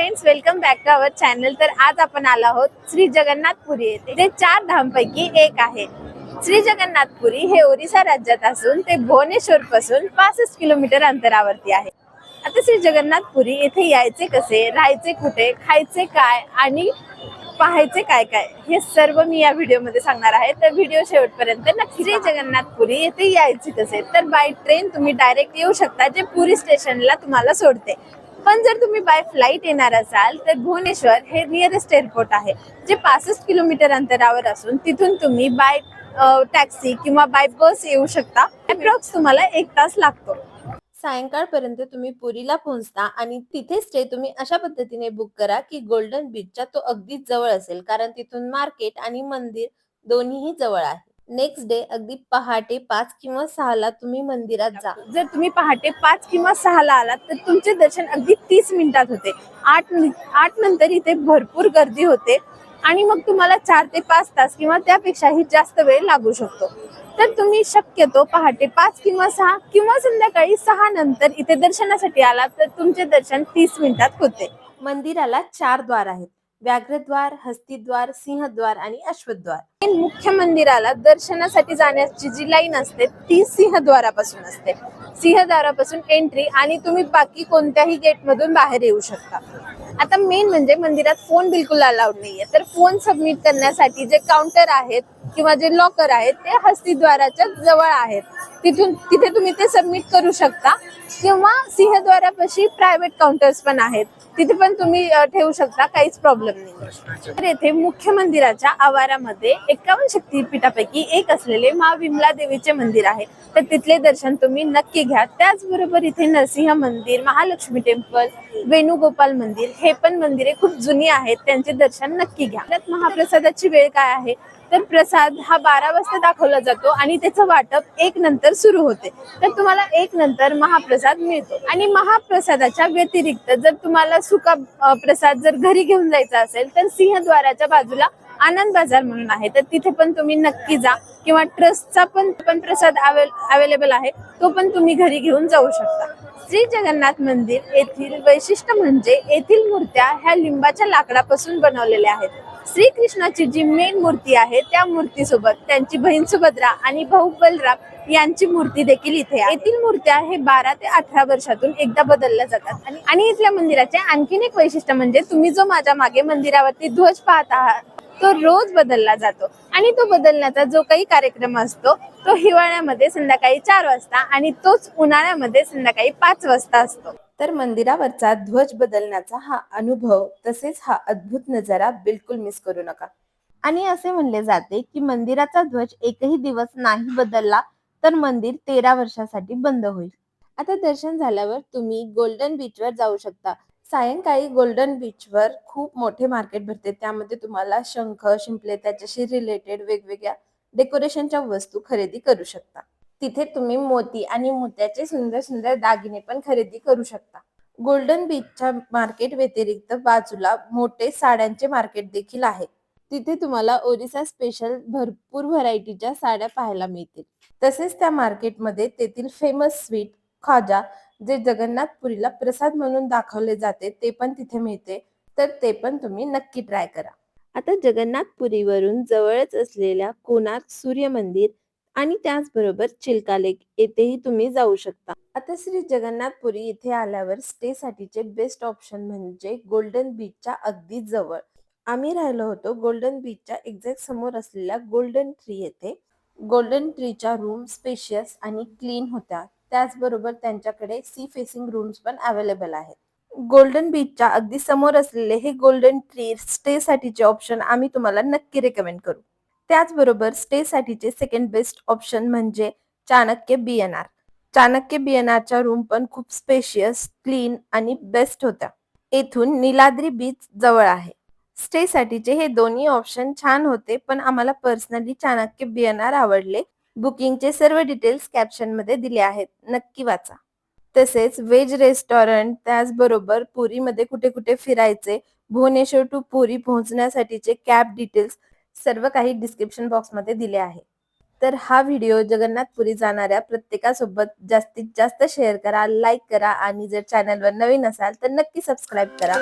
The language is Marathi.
Friends welcome back to our channel तर आज आपण आलो आहोत श्री जगन्नाथपुरी येथे. ते चार धामपैकी एक आहे. श्री जगन्नाथपुरी हे ओरिसा राज्यात असून ते भुवनेश्वर पासून पासष्ट किलोमीटर अंतरावरती आहे. आता श्री जगन्नाथपुरी येथे यायचे कसे? राहायचे कुठे? खायचे काय? आणि पाहायचे काय काय? हे सर्व मी या व्हिडिओमध्ये सांगणार आहे. तर व्हिडिओ शेवटपर्यंत नक्की श्री जगन्नाथपुरी येथे यायचे कसे? तर बाय ट्रेन तुम्ही डायरेक्ट येऊ शकता जे पुरी स्टेशनला तुम्हाला सोडते. पण जर तुम्ही बाय फ्लाईट येणार असाल तर भुवनेश्वर हे नियरेस्ट एअरपोर्ट आहे. जे पासष्ट किलोमीटर अंतरावर असून तिथून तुम्ही बाय टॅक्सी किंवा बाय बस येऊ शकता. अप्रॉक्स तुम्हाला एक तास लागतो. सायंकाळपर्यंत तुम्ही पुरीला पोहोचता आणि तिथे स्टे तुम्ही अशा पद्धतीने बुक करा की गोल्डन बीचच्या तो अगदीच जवळ असेल कारण तिथून मार्केट आणि मंदिर दोन्हीही जवळ आहे. नेक्स्ट डे अगदी पहाटे पाच किंवा सहाला तुम्ही मंदिरात जा. जर तुम्ही पहाटे पाच किंवा सहाला आलात तर तुमचे दर्शन अगदी तीस मिनिटात होते. आठ आठ नंतर इथे भरपूर गर्दी होते आणि मग तुम्हाला चार ते पाच तास किंवा त्यापेक्षाही जास्त वेळ लागू शकतो. तर तुम्ही शक्यतो पहाटे पाच किंवा सहा किंवा संध्याकाळी सहा नंतर इथे दर्शनासाठी आलात तर तुमचे दर्शन तीस मिनिटात होते. मंदिराला चार द्वार आहेत. व्याघ्रद्वार हस्तिद्वार सिंहद्वार आणि अश्वद्वार. मुख्य मंदिराला दर्शनासाठी जाण्याची जी लाईन असते ती सिंहद्वारापासून असते. सिंहद्वारापासून एंट्री आणि तुम्ही बाकी कोणत्याही गेट मधून बाहेर येऊ शकता. आता मेन म्हणजे मंदिरात फोन बिलकुल अलाउड नाहीये. तर फोन सबमिट करण्यासाठी जे काउंटर आहेत किंवा जे लॉकर आहेत ते हस्तिद्वाराच्या जवळ आहेत. तिथून तिथे तुम्ही ते सबमिट करू शकता. किंवा सिंहद्वारापाशी प्रायव्हेट काउंटर्स पण आहेत. तिथे पण तुम्ही ठेवू शकता. काहीच प्रॉब्लेम नाही. तर येथे मुख्य मंदिराच्या आवारामध्ये एकावन्न शक्तीपीठापैकी एक असलेले मा विमला देवीचे मंदिर आहे. तर तिथले दर्शन तुम्ही नक्की घ्या. त्याचबरोबर इथे नरसिंह मंदिर महालक्ष्मी टेम्पल वेणुगोपाल मंदिर हे पण मंदिरे खूप जुनी आहेत. त्यांचे दर्शन नक्की घ्या. महाप्रसादाची वेळ काय आहे? तर प्रसाद हा बारा वाजता दाखवला जातो आणि त्याचं वाटप एक नंतर सुरू होते. तर तुम्हाला एक नंतर महाप्रसाद मिळतो. आणि महाप्रसादाच्या व्यतिरिक्त जर तुम्हाला सुका प्रसाद जर घरी घेऊन जायचा असेल तर सिंहद्वाराच्या बाजूला आनंद बाजार म्हणून आहे. तर तिथे पण तुम्ही नक्की जा किंवा ट्रस्टचा पण पण प्रसाद अवेलेबल आहे. तो पण तुम्ही घरी घेऊन जाऊ शकता. श्री जगन्नाथ मंदिर येथील वैशिष्ट्य म्हणजे येथील मूर्त्या ह्या लिंबाच्या लाकडापासून बनवलेल्या आहेत. श्रीकृष्णाची जी मेन मूर्ती आहे त्या मूर्तीसोबत त्यांची बहीण सुभद्रा आणि भाऊ बलराम यांची मूर्ती देखील इथे आहे. येथील मूर्त्या हे बारा ते अठरा वर्षातून एकदा बदलल्या जातात. आणि- आणि इथल्या मंदिराचे आणखीन एक वैशिष्ट्य म्हणजे तुम्ही जो माझ्या मागे मंदिरावरती ध्वज पाहत आहात तो रोज बदलला जातो. आणि तो बदलण्याचा जो काही कार्यक्रम असतो तो हिवाळ्यामध्ये संध्याकाळी चार वाजता आणि तोच उन्हाळ्यामध्ये संध्याकाळी पाच वाजता असतो. तर मंदिरावरचा ध्वज बदलण्याचा हा अनुभव तसेच हा अद्भुत नजारा बिलकुल मिस करू नका. आणि असे म्हणले जाते की मंदिराचा ध्वज एकही दिवस नाही बदलला तर मंदिर तेरा वर्षासाठी बंद होईल. आता दर्शन झाल्यावर तुम्ही गोल्डन बीचवर जाऊ शकता. सायंकाळी गोल्डन बीचवर खूप मोठे मार्केट भरते. त्यामध्ये तुम्हाला शंख शिंपले त्याच्याशी रिलेटेड वेगवेगळ्या डेकोरेशनच्या वस्तू खरेदी करू शकता. तिथे तुम्ही मोती आणि मोत्याचे सुंदर सुंदर दागिने पण खरेदी करू शकता. गोल्डन बीचच्या मार्केट व्यतिरिक्त बाजूला मोठे साड्यांचे मार्केट देखील आहे. तिथे तुम्हाला ओरिसा स्पेशल भरपूर व्हरायटीच्या साड्या पाहायला मिळतील. तसेच त्या मार्केटमध्ये तेथील फेमस स्वीट खाजा जे जगन्नाथपुरीला प्रसाद म्हणून दाखवले जाते ते पण तिथे मिळते. तर ते पण तुम्ही नक्की ट्राय करा. आता जगन्नाथपुरीवरून जवळच असलेल्या कोणार्क सूर्य मंदिर आणि त्याचबरोबर चिल्का लेक येथेही तुम्ही जाऊ शकता. आता श्री जगन्नाथपुरी इथे आल्यावर स्टे साठीचे बेस्ट ऑप्शन म्हणजे गोल्डन बीचच्या अगदी जवळ. आम्ही राहिलो होतो गोल्डन बीचच्या एक्झॅक्ट समोर असलेल्या गोल्डन ट्री येथे. गोल्डन ट्रीच्या रूम स्पेशियस आणि क्लीन होत्या. त्याचबरोबर त्यांच्याकडे सी फेसिंग रूम्स पण अवेलेबल आहेत. गोल्डन बीचच्या अगदी समोर असलेले हे गोल्डन ट्री स्टेसाठीचे ऑप्शन आम्ही तुम्हाला नक्की रेकमेंड करू. त्याचबरोबर स्टेसाठीचे सेकंड बेस्ट ऑप्शन म्हणजे Chanakya B N R Chanakya B N आरच्या रूम पण खूप स्पेशियस क्लीन आणि बेस्ट होत्या. येथून निलाद्री बीच जवळ आहे. स्टेसाठीचे हे दोन्ही ऑप्शन छान होते पण आम्हाला personally Chanakya B N R आवडले. बुकिंगचे सर्व डिटेल्स कॅप्शनमध्ये दिले आहेत. नक्की वाचा. तसेच व्हेज रेस्टॉरंट त्याचबरोबर पुरीमध्ये कुठे कुठे फिरायचे भुवनेश्वर टू पुरी पोहोचण्यासाठीचे कॅब डिटेल्स सर्व काही डिस्क्रिप्शन बॉक्समध्ये दिले आहे. तर हा व्हिडिओ जगन्नाथपुरी जाणाऱ्या प्रत्येकासोबत जास्तीत जास्त शेअर करा लाईक करा आणि जर चॅनलवर नवीन असाल तर नक्की सबस्क्राईब करा.